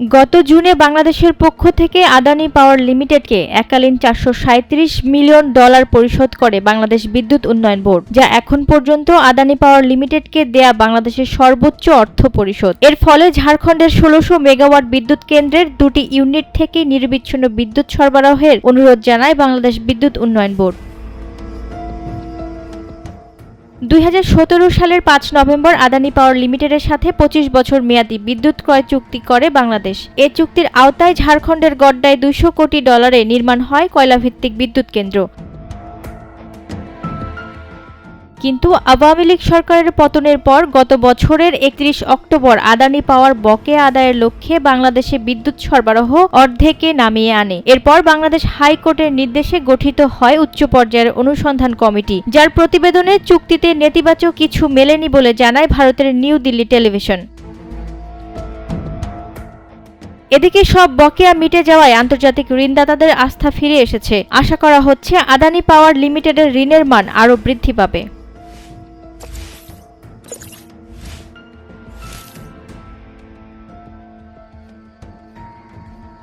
গত জুনে বাংলাদেশের পক্ষ থেকে আদানি পাওয়ার লিমিটেডকে এককালীন চারশো মিলিয়ন ডলার পরিশোধ করে বাংলাদেশ বিদ্যুৎ উন্নয়ন বোর্ড, যা এখন পর্যন্ত আদানি পাওয়ার লিমিটেডকে দেয়া বাংলাদেশের সর্বোচ্চ অর্থ পরিশোধ। এর ফলে ঝাড়খণ্ডের ষোলোশো মেগাওয়াট বিদ্যুৎ কেন্দ্রের দুটি ইউনিট থেকে নির্বিচ্ছিন্ন বিদ্যুৎ সরবরাহের অনুরোধ জানায় বাংলাদেশ বিদ্যুৎ উন্নয়ন বোর্ড। দুই হাজার সতেরো সালের পাঁচ নভেম্বর আদানি পাওয়ার লিমিটেডের সাথে পঁচিশ বছর মেয়াদি বিদ্যুৎ ক্রয় চুক্তি করে বাংলাদেশ। এ চুক্তির আওতায় ঝাড়খণ্ডের গড্ডায় দুইশো কোটি ডলারে নির্মাণ হয় কয়লাভিত্তিক বিদ্যুৎ কেন্দ্র। কিন্তু আওয়ামী লীগ সরকারের পতনের পর গত বছরের একত্রিশ অক্টোবর আদানি পাওয়ার বকেয়া আদায়ের লক্ষ্যে বাংলাদেশে বিদ্যুৎ সরবরাহ অর্ধেকে নামিয়ে আনে। এরপর বাংলাদেশ হাইকোর্টের নির্দেশে গঠিত হয় উচ্চ পর্যায়ের অনুসন্ধান কমিটি, যার প্রতিবেদনে চুক্তিতে নেতিবাচক কিছু মেলেনি বলে জানায় ভারতের নিউ দিল্লি টেলিভিশন। এদিকে সব বকেয়া মিটে যাওয়ায় আন্তর্জাতিক ঋণদাতাদের আস্থা ফিরে এসেছে। আশা করা হচ্ছে আদানি পাওয়ার লিমিটেডের ঋণের মান আরও বৃদ্ধি পাবে।